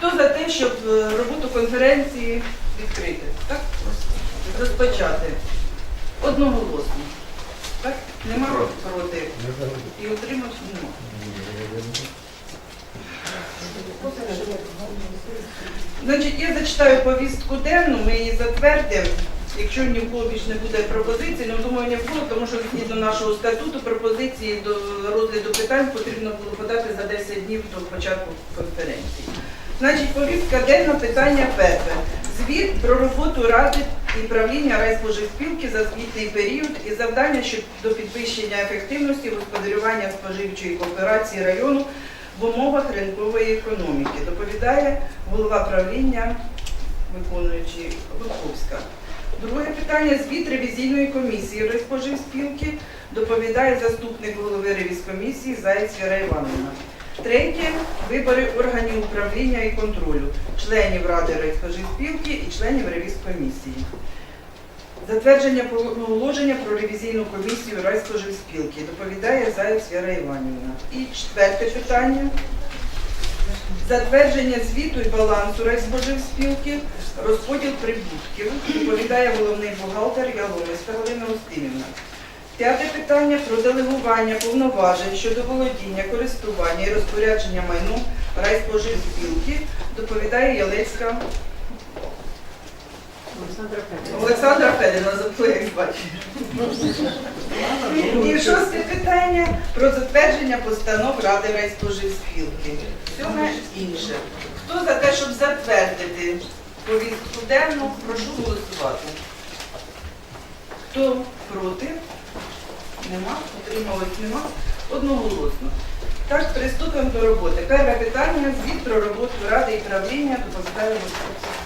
Хто за те, щоб е, роботу конференції відкрити? Так? Розпочати. Одноголосно. Так? Нема проти. І утримався? Нема. Значить, я зачитаю повістку денну, ми її затвердимо. Якщо ні в кого більш не буде пропозицій, ну думаю, не було, тому що згідно нашого статуту пропозиції до розгляду питань потрібно було подати за 10 днів до початку конференції. Значить, повістка денна питання перше. Звіт про роботу ради і правління райспоживспілки за звітний період і завдання щодо підвищення ефективності господарювання споживчої кооперації району в умовах ринкової економіки. Доповідає голова правління, виконуючий Луковська. Друге питання звіт ревізійної комісії Райспоживспілки. Доповідає заступник голови ревізкомісії Заєць Віра Івановна. Третє вибори органів управління і контролю, членів Ради Райспоживспілки і членів ревізкомісії. Затвердження положення про ревізійну комісію Райспоживспілки. Доповідає Заєць Віра Іванівна. І четверте питання. Затвердження звіту і балансу Райспоживспілки, розподіл прибутків, доповідає головний бухгалтер Яломиська Галина Устинівна. П'яте питання про делегування повноважень щодо володіння, користування і розпорядження майном Райспоживспілки, доповідає Ялецька Олександра Федина, як бачите. І шосте питання про затвердження постанов Ради райспоживспілки. Сьоме інше. Хто за те, щоб затвердити повістку денну, прошу голосувати. Хто проти? Нема? Утрималось нема? Одноголосно. Так, приступимо до роботи. Перше питання звіт про роботу Ради і правління до Господь.